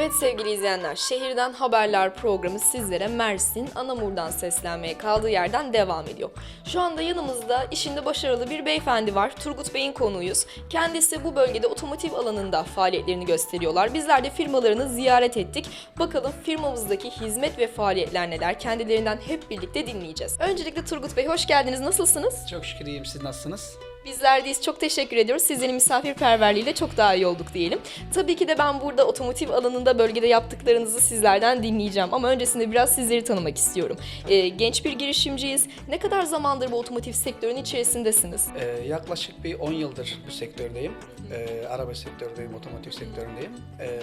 Evet sevgili izleyenler, Şehirden Haberler programı sizlere Mersin, Anamur'dan seslenmeye kaldığı yerden devam ediyor. Şu anda yanımızda işinde başarılı bir beyefendi var. Turgut Bey'in konuğuyuz. Kendisi bu bölgede otomotiv alanında faaliyetlerini gösteriyorlar. Bizler de firmalarını ziyaret ettik. Bakalım firmamızdaki hizmet ve faaliyetler neler? Kendilerinden hep birlikte dinleyeceğiz. Öncelikle Turgut Bey hoş geldiniz. Nasılsınız? Çok şükür iyiyim. Siz nasılsınız? Bizler deyiz. Çok teşekkür ediyoruz. Sizlerin misafirperverliğiyle çok daha iyi olduk diyelim. Tabii ki de ben burada otomotiv alanında bölgede yaptıklarınızı sizlerden dinleyeceğim. Ama öncesinde biraz sizleri tanımak istiyorum. Ee, genç bir girişimciyiz. Ne kadar zamandır bu otomotiv sektörünün içerisindesiniz? Ee, yaklaşık bir 10 yıldır bu sektördeyim. Ee, araba sektördeyim, otomotiv sektöründeyim. Ee,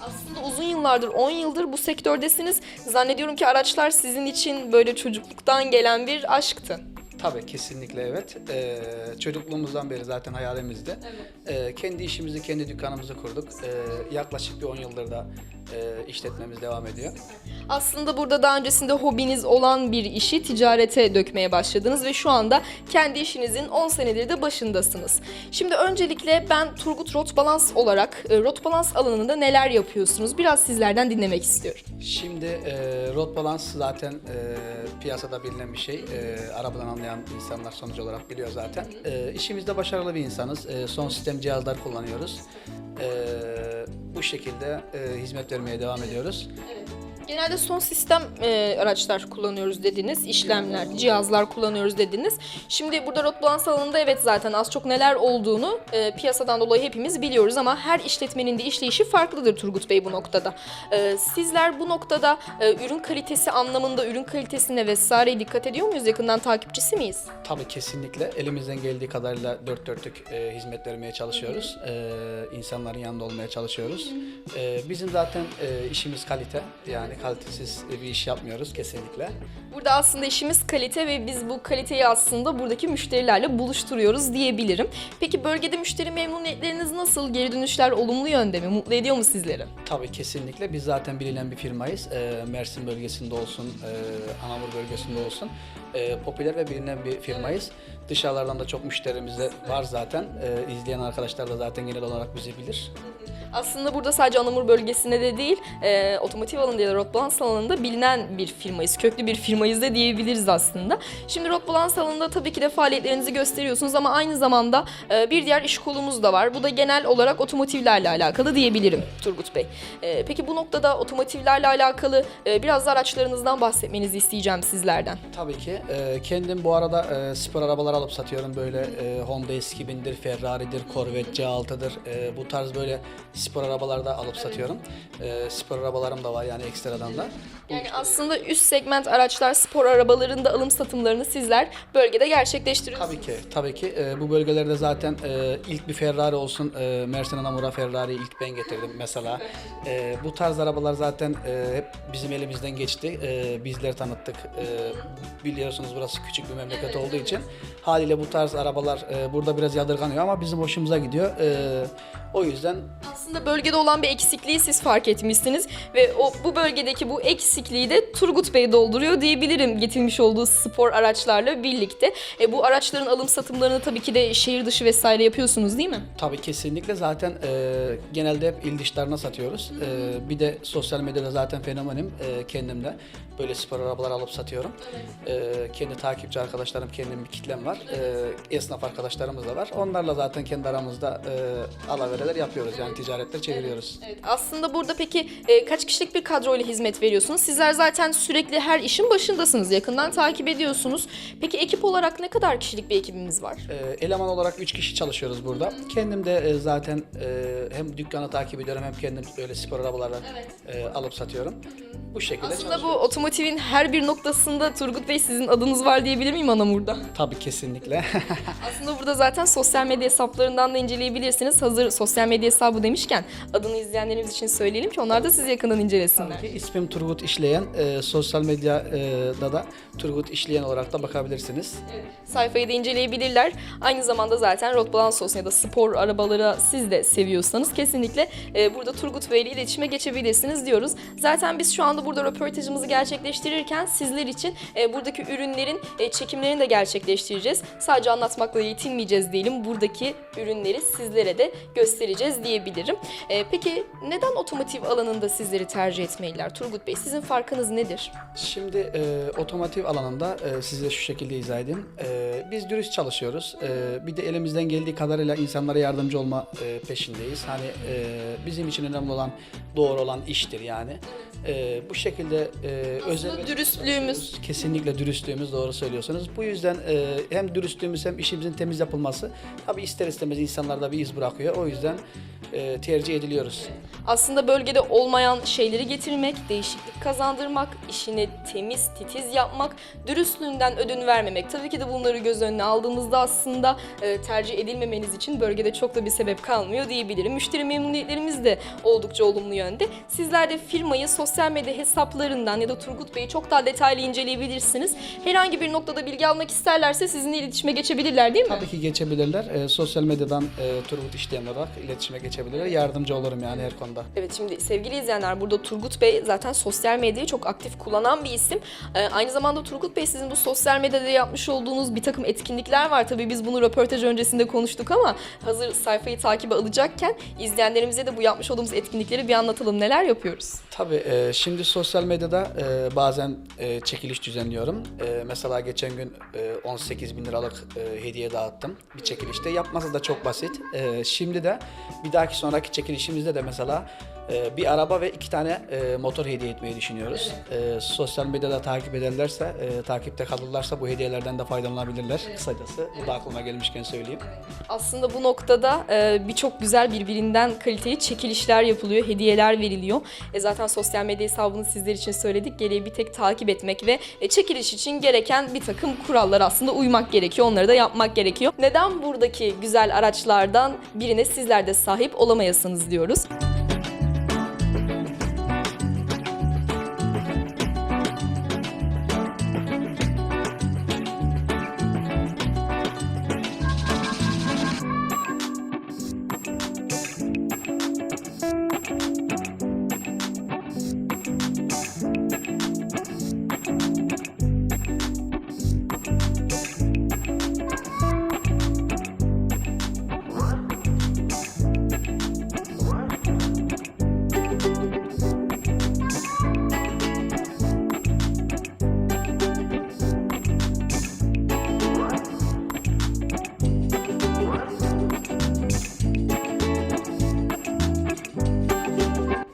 Aslında uzun yıllardır, 10 yıldır bu sektördesiniz. Zannediyorum ki araçlar sizin için böyle çocukluktan gelen bir aşktı. Tabii kesinlikle evet. Ee, çocukluğumuzdan beri zaten hayalimizdi. Ee, kendi işimizi, kendi dükkanımızı kurduk. Ee, yaklaşık bir 10 yıldır da e, işletmemiz devam ediyor. Aslında burada daha öncesinde hobiniz olan bir işi ticarete dökmeye başladınız ve şu anda kendi işinizin 10 senedir de başındasınız. Şimdi öncelikle ben Turgut Rot Balans olarak e, Rot Balans alanında neler yapıyorsunuz? Biraz sizlerden dinlemek istiyorum. Şimdi e, road balance zaten e, piyasada bilinen bir şey. E, arabadan anlayan insanlar sonuç olarak biliyor zaten. E, işimizde başarılı bir insanız. E, son sistem cihazlar kullanıyoruz. E, bu şekilde e, hizmet vermeye devam ediyoruz. Genelde son sistem e, araçlar kullanıyoruz dediniz, işlemler, cihazlar kullanıyoruz dediniz. Şimdi burada rot balans alanında evet zaten az çok neler olduğunu e, piyasadan dolayı hepimiz biliyoruz ama her işletmenin de işleyişi farklıdır Turgut Bey bu noktada. E, sizler bu noktada e, ürün kalitesi anlamında ürün kalitesine vesaire dikkat ediyor muyuz? Yakından takipçisi miyiz? Tabii kesinlikle elimizden geldiği kadarıyla dört dörtlük e, hizmet vermeye çalışıyoruz. E, insanların yanında olmaya çalışıyoruz. E, bizim zaten e, işimiz kalite. Yani kalitesiz bir iş yapmıyoruz kesinlikle. Burada aslında işimiz kalite ve biz bu kaliteyi aslında buradaki müşterilerle buluşturuyoruz diyebilirim. Peki bölgede müşteri memnuniyetleriniz nasıl? Geri dönüşler olumlu yönde mi? Mutlu ediyor mu sizleri? Tabii kesinlikle. Biz zaten bilinen bir firmayız. Ee, Mersin bölgesinde olsun, e, Anamur bölgesinde olsun. Ee, popüler ve bilinen bir firmayız. Dışarılardan da çok müşterimiz de var zaten. Ee, izleyen arkadaşlar da zaten genel olarak bizi bilir. Aslında burada sadece Anamur bölgesinde de değil, e, otomotiv alanında ya da rot balans alanında bilinen bir firmayız. Köklü bir firmayız da diyebiliriz aslında. Şimdi rot balans alanında tabii ki de faaliyetlerinizi gösteriyorsunuz ama aynı zamanda e, bir diğer iş kolumuz da var. Bu da genel olarak otomotivlerle alakalı diyebilirim Turgut Bey. E, peki bu noktada otomotivlerle alakalı e, biraz da araçlarınızdan bahsetmenizi isteyeceğim sizlerden. Tabii ki. e, kendim bu arada e, spor arabalar alıp satıyorum. Böyle e, Honda S2000'dir, Ferrari'dir, Corvette C6'dır. E, bu tarz böyle spor arabalar da alıp satıyorum. E, spor arabalarım da var yani ekstradan da. Yani aslında üst segment araçlar, spor arabalarında alım satımlarını sizler bölgede gerçekleştiriyorsunuz. Tabii ki, tabii ki. Ee, bu bölgelerde zaten e, ilk bir Ferrari olsun, e, Mersin Anamur'a Ferrari'yi ilk ben getirdim mesela. E, bu tarz arabalar zaten e, hep bizim elimizden geçti. E, bizler tanıttık. E, biliyorsunuz burası küçük bir memleket olduğu için haliyle bu tarz arabalar e, burada biraz yadırganıyor ama bizim hoşumuza gidiyor. E, o yüzden Aslında bölgede olan bir eksikliği siz fark etmişsiniz ve o bu bölgedeki bu eksikliği de Turgut Bey dolduruyor diyebilirim getirmiş olduğu spor araçlarla birlikte. E, bu araçların alım satımlarını tabii ki de şehir dışı vesaire yapıyorsunuz değil mi? Tabii kesinlikle zaten e, genelde hep il dışlarına satıyoruz. E, bir de sosyal medyada zaten fenomenim e, kendim de. Böyle spor arabalar alıp satıyorum. E, kendi takipçi arkadaşlarım, kendim bir kitlem var. E, esnaf arkadaşlarımız da var. Onlarla zaten kendi aramızda e, alavereler yapıyoruz yani ticaret ziyaretler çeviriyoruz. Evet, aslında burada peki e, kaç kişilik bir kadroyla hizmet veriyorsunuz? Sizler zaten sürekli her işin başındasınız, yakından takip ediyorsunuz. Peki ekip olarak ne kadar kişilik bir ekibimiz var? Ee, eleman olarak 3 kişi çalışıyoruz burada. Kendim de e, zaten e, hem dükkanı takip ediyorum hem kendim öyle spor arabaları e, alıp satıyorum. Bu şekilde Aslında bu çalışıyoruz. otomotivin her bir noktasında Turgut Bey sizin adınız var diyebilir miyim Anamur'da? Tabii kesinlikle. Aslında burada zaten sosyal medya hesaplarından da inceleyebilirsiniz. Hazır sosyal medya hesabı demişken adını izleyenlerimiz için söyleyelim ki onlar da sizi yakından incelesinler. Tabii ki ismim Turgut İşleyen. E, sosyal medyada da Turgut İşleyen olarak da bakabilirsiniz. Sayfayı da inceleyebilirler. Aynı zamanda zaten Rot Balans olsun ya da spor arabaları siz de seviyorsanız kesinlikle e, burada Turgut Bey ile iletişime geçebilirsiniz diyoruz. Zaten biz şu anda burada röportajımızı gerçekleştirirken sizler için e, buradaki ürünlerin e, çekimlerini de gerçekleştireceğiz. Sadece anlatmakla yetinmeyeceğiz diyelim. Buradaki ürünleri sizlere de göstereceğiz diyebilirim. E, peki neden otomotiv alanında sizleri tercih etmeliler Turgut Bey? Sizin farkınız nedir? Şimdi e, otomotiv alanında e, size şu şekilde izah edeyim. E, biz dürüst çalışıyoruz. E, bir de elimizden geldiği kadarıyla insanlara yardımcı olma e, peşindeyiz. Hani e, bizim için önemli olan doğru olan iştir yani. E, bu şekilde e, özel ve- dürüstlüğümüz. Kesinlikle dürüstlüğümüz doğru söylüyorsunuz. Bu yüzden e, hem dürüstlüğümüz hem işimizin temiz yapılması tabii ister istemez insanlarda bir iz bırakıyor. O yüzden e, tercih ediliyoruz. Aslında bölgede olmayan şeyleri getirmek, değişiklik kazandırmak, işini temiz, titiz yapmak, dürüstlüğünden ödün vermemek. Tabii ki de bunları göz önüne aldığımızda aslında e, tercih edilmemeniz için bölgede çok da bir sebep kalmıyor diyebilirim. Müşteri memnuniyetlerimiz de oldukça olumlu yönde. Sizler de firmayı sosyal medya hesaplarından ya da Turgut Bey'i çok daha detaylı inceleyebilirsiniz. Herhangi bir noktada bilgi almak isterlerse sizinle iletişime geçebilirler değil mi? Tabii ki geçebilirler. E, sosyal medyadan e, Turgut İşleyen olarak iletişime geçebilirler. Yardımcı olurum yani her konuda. Evet şimdi sevgili izleyenler burada Turgut Bey zaten sosyal medyayı çok aktif kullanan bir isim. Ee, aynı zamanda Turgut Bey sizin bu sosyal medyada yapmış olduğunuz bir takım etkinlikler var. Tabii biz bunu röportaj öncesinde konuştuk ama hazır sayfayı takibe alacakken izleyenlerimize de bu yapmış olduğumuz etkinlikleri bir anlatalım. Neler yapıyoruz? Tabii e, şimdi sosyal medyada e, bazen e, çekiliş düzenliyorum. E, mesela geçen gün e, 18 bin liralık e, hediye dağıttım bir çekilişte. Yapması da çok basit. E, şimdi de bir dahaki sonraki çekilişimizde de mesela e, bir araba ve iki tane e, motor hediye etmeyi düşünüyoruz. E, sosyal medyada takip ederlerse, e, takipte kalırlarsa bu hediyelerden de faydalanabilirler. Kısacası bu da aklıma gelmişken söyleyeyim. Aslında bu noktada e, birçok güzel birbirinden kaliteli çekilişler yapılıyor, hediyeler veriliyor. E, zaten sosyal medya hesabını sizler için söyledik. Geriye bir tek takip etmek ve e, çekiliş için gereken bir takım kurallar aslında uymak gerekiyor. Onları da yapmak gerekiyor. Neden buradaki güzel araçlardan birine sizler de sahip olamayasınız diyoruz.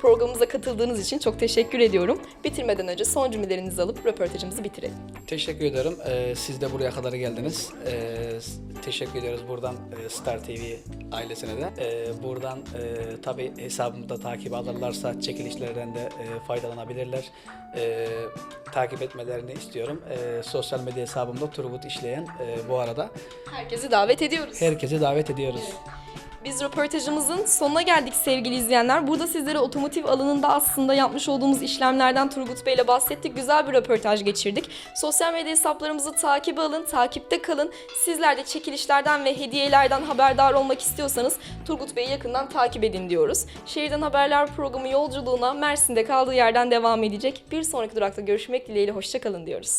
Programımıza katıldığınız için çok teşekkür ediyorum. Bitirmeden önce son cümlelerinizi alıp röportajımızı bitirelim. Teşekkür ederim. Ee, siz de buraya kadar geldiniz. Ee, teşekkür ediyoruz buradan e, Star TV ailesine de. Ee, buradan e, tabii hesabımı da takip alırlarsa çekilişlerden de e, faydalanabilirler. Ee, takip etmelerini istiyorum. Ee, sosyal medya hesabımda Turgut İşleyen e, bu arada. Herkesi davet ediyoruz. Herkesi davet ediyoruz. Biz röportajımızın sonuna geldik sevgili izleyenler. Burada sizlere otomotiv alanında aslında yapmış olduğumuz işlemlerden Turgut Bey ile bahsettik. Güzel bir röportaj geçirdik. Sosyal medya hesaplarımızı takibe alın, takipte kalın. Sizler de çekilişlerden ve hediyelerden haberdar olmak istiyorsanız Turgut Bey'i yakından takip edin diyoruz. Şehirden Haberler programı yolculuğuna Mersin'de kaldığı yerden devam edecek. Bir sonraki durakta görüşmek dileğiyle hoşçakalın diyoruz.